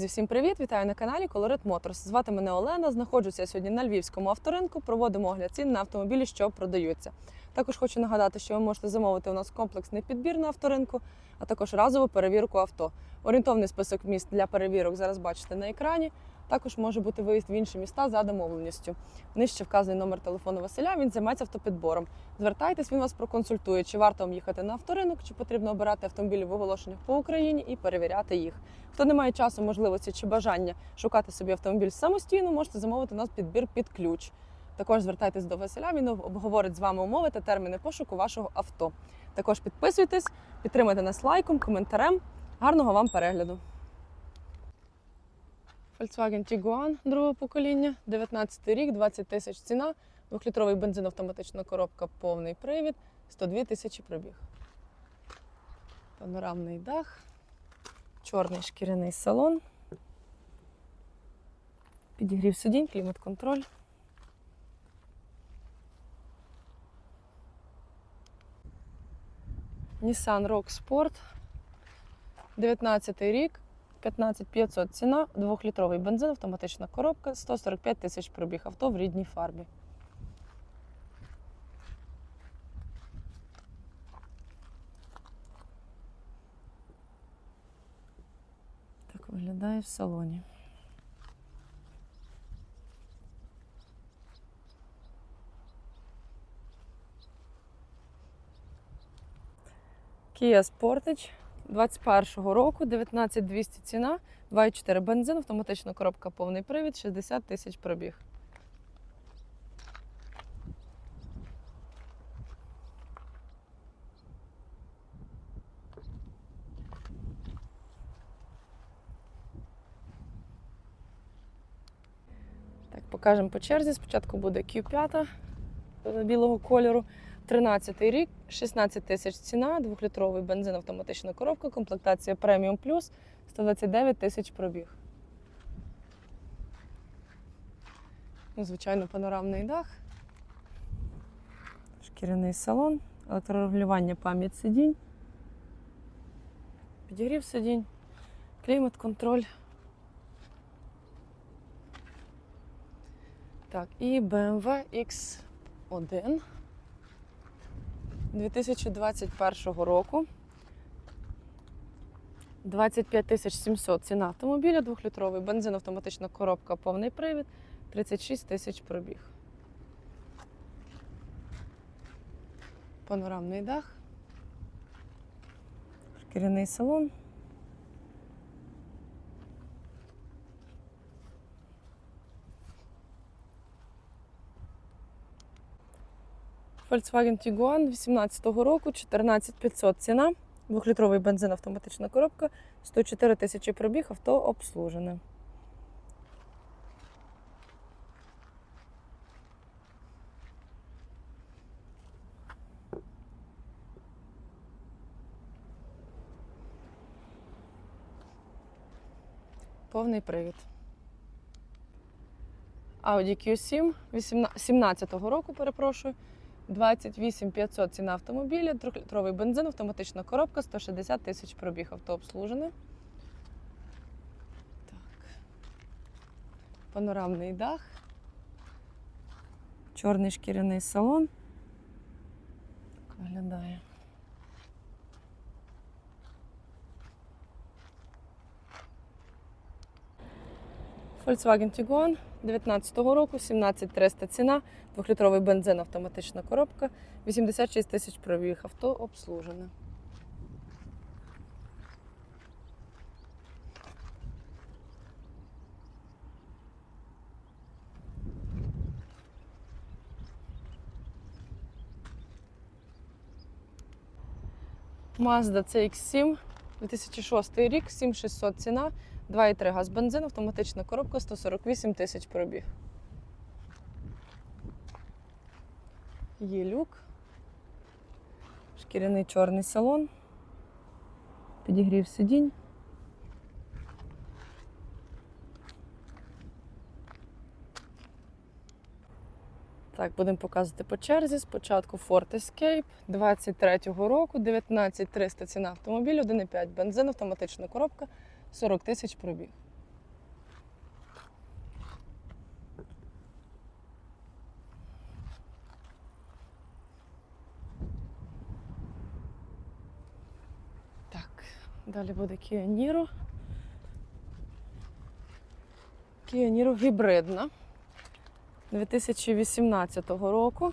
Друзі, всім привіт! Вітаю на каналі Colorit Motors. Звати мене Олена. Знаходжуся сьогодні на львівському авторинку. Проводимо огляд цін на автомобілі, що продаються. Також хочу нагадати, що ви можете замовити у нас комплексний підбір на авторинку, а також разову перевірку авто. Орієнтовний список міст для перевірок зараз бачите на екрані. Також може бути виїзд в інші міста за домовленістю. Нижче вказаний номер телефону Василя. Він займається автопідбором. Звертайтесь, він вас проконсультує, чи варто вам їхати на авторинок, чи потрібно обирати автомобілі в оголошеннях по Україні і перевіряти їх. Хто не має часу, можливості чи бажання шукати собі автомобіль самостійно, можете замовити у нас підбір під ключ. Також звертайтесь до Василя, він обговорить з вами умови та терміни пошуку вашого авто. Також підписуйтесь, підтримайте нас лайком, коментарем. Гарного вам перегляду! Volkswagen Tiguan другого покоління, 19 рік, 20 тисяч ціна, 2-літровий бензин, автоматична коробка, повний привід, 102 тисячі пробіг. Панорамний дах, чорний шкіряний салон, підігрів сидінь, клімат-контроль. Nissan Rock Sport, 19 рік, 15500 ціна, 2-літровий бензин, автоматична коробка, 145 тисяч пробіг авто в рідній фарбі. Так виглядає в салоні. Kia Sportage 21-го року, 19200 ціна, 2,4 бензин, автоматична коробка повний привід, 60 тисяч пробіг. Так, покажемо по черзі. Спочатку буде Q5 е, білого кольору. 13 рік, 16 тисяч ціна, 2-літровий бензин, автоматична коробка, комплектація Premium Plus, 129 тисяч пробіг. Ну, звичайно, панорамний дах, шкіряний салон, електрорегулювання пам'ять сидінь, підігрів сидінь, клімат-контроль. Так, і BMW X1. 2021 року. 25 тисяч 700 ціна автомобіля, 2-літровий бензин, автоматична коробка, повний привід, 36 тисяч пробіг. Панорамний дах, шкіряний салон. Volkswagen Tiguan 2018 року, 14500 ціна, 2-літровий бензин, автоматична коробка, 104 тисячі пробіг, авто обслужене. Повний привід. Audi Q7 2017 року, перепрошую. 28 500 ціна автомобіля, 3-літровий бензин, автоматична коробка, 160 тисяч пробіг авто обслужене. Так. Панорамний дах. Чорний шкіряний салон. Так виглядає. Volkswagen Tiguan 19 року, 17300 ціна, 2-літровий бензин, автоматична коробка, 86 тисяч пробіг, авто обслужене. Mazda CX-7, 2006 рік, 7600 ціна, 2,3 газ бензин, автоматична коробка, 148 тисяч пробіг. Є люк. Шкіряний чорний салон. Підігрів сидінь. Так, будемо показувати по черзі. Спочатку Ford Escape 23-го року, 19300 ціна автомобіль, 1,5 бензин, автоматична коробка, 40 тисяч пробіг. Так, далі буде Kia Niro. Kia Niro гібридна 2018 року.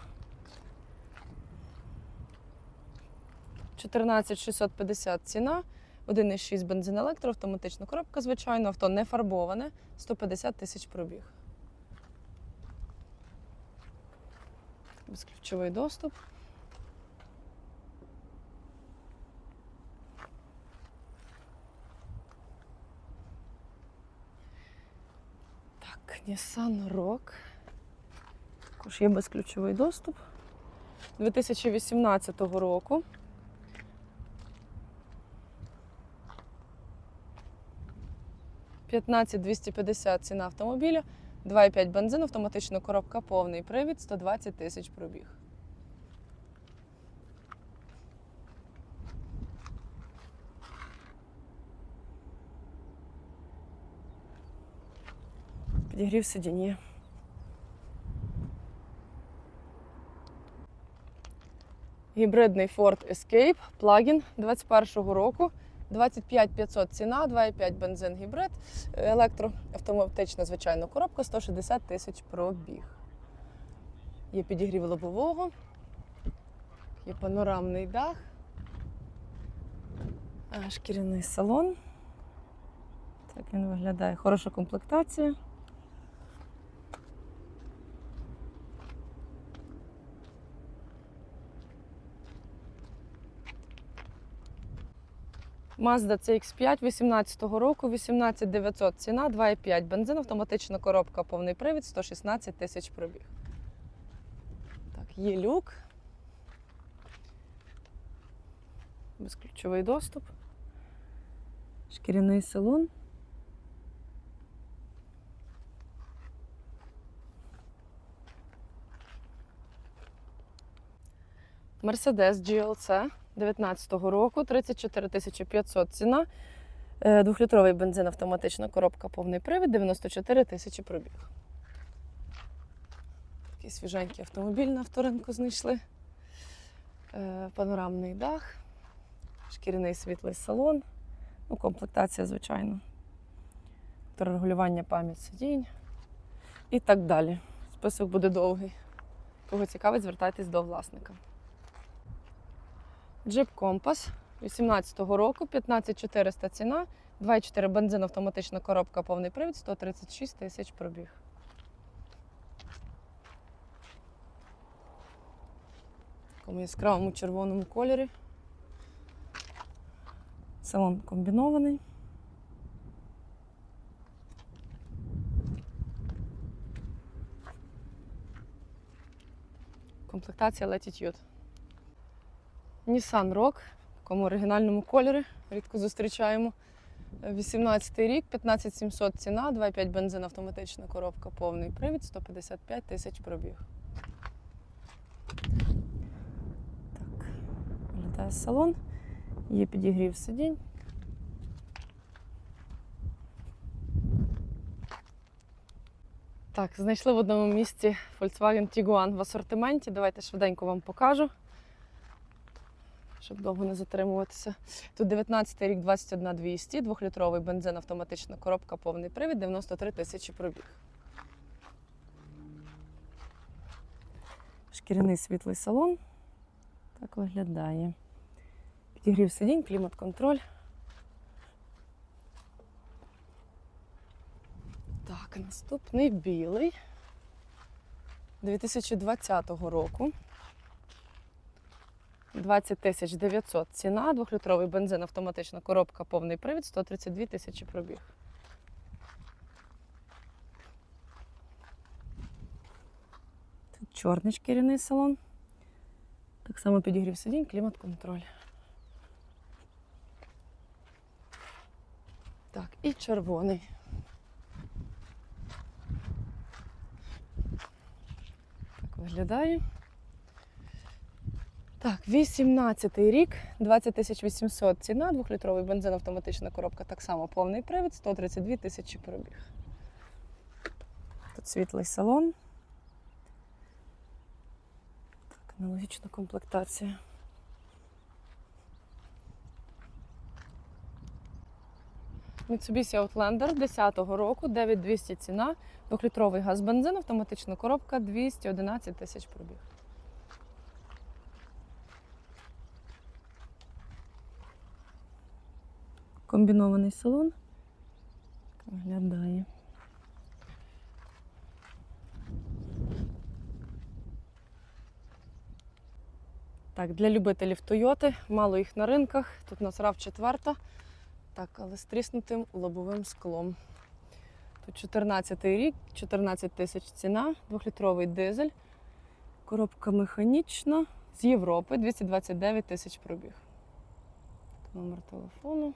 14650 ціна. 1,6 бензин електро, автоматична коробка, звичайно, авто не фарбоване, 150 тисяч пробіг. Безключовий доступ. Так, Nissan Rock. Також є безключовий доступ 2018 року. П'ятнадцять 250 ціна автомобіля, 2,5 бензин, автоматична коробка, повний привід, 120 тисяч пробіг. Підігрів сидіння. Гібридний Ford Escape, плагін 21-го року. 25 500 ціна, 2,5 бензин гібрид, електроавтоматична, звичайно, коробка, 160 тисяч пробіг. Є підігрів лобового, є панорамний дах, шкіряний салон. Так він виглядає. Хороша комплектація. Mazda CX5 18 року, 18 900 ціна, 2,5 бензин, автоматична коробка, повний привід, 116 тисяч пробіг. Так, є люк. Безключовий доступ. Шкіряний салон. Mercedes GLC 19-го року, 34 500 ціна. Е, Двохлітровий бензин, автоматична коробка, повний привід, 94 тисячі пробіг. Такий свіженький автомобіль на авторинку знайшли. Е, Панорамний дах, шкіряний світлий салон. Ну, комплектація, звичайно. Регулювання пам'ять сидінь і так далі. Список буде довгий. Кого цікавить, звертайтесь до власника. Джип Компас 18-го року, 15400 ціна, 2,4 бензин, автоматична коробка, повний привід, 136 тисяч пробіг. Такому яскравому червоному кольорі. Салон комбінований. Комплектація Latitude. Nissan Rock в такому оригінальному кольорі. Рідко зустрічаємо. 18 рік, 15700 ціна, 2,5 бензин, автоматична коробка, повний привід, 155 тисяч пробіг. Так, виглядає салон. Є підігрів сидінь. Так, знайшли в одному місці Volkswagen Tiguan в асортименті. Давайте швиденько вам покажу щоб довго не затримуватися. Тут 19 рік, 21 200, 2-літровий бензин, автоматична коробка, повний привід, 93 тисячі пробіг. Шкіряний світлий салон. Так виглядає. Підігрів сидінь, клімат-контроль. Так, наступний білий 2020 року. 20 тисяч 900 ціна, двохлітровий бензин, автоматична коробка, повний привід, 132 тисячі пробіг. Тут чорний шкіряний салон. Так само підігрів сидінь, клімат-контроль. Так, і червоний. Так виглядає. Так, 18 рік, 20 800 ціна, двохлітровий бензин, автоматична коробка, так само повний привід, 132 тисячі пробіг. Тут світлий салон. Так, аналогічна комплектація. Mitsubishi Outlander 10-го року, 9200 ціна, 2-літровий газ бензин, автоматична коробка, 211 тисяч пробіг. Комбінований салон. Виглядає. Так, для любителів Тойоти, мало їх на ринках. Тут у нас rav 4 так, але з тріснутим лобовим склом. Тут 14 рік, 14 тисяч ціна, 2-літровий дизель, коробка механічна з Європи, 229 тисяч пробіг. Номер телефону.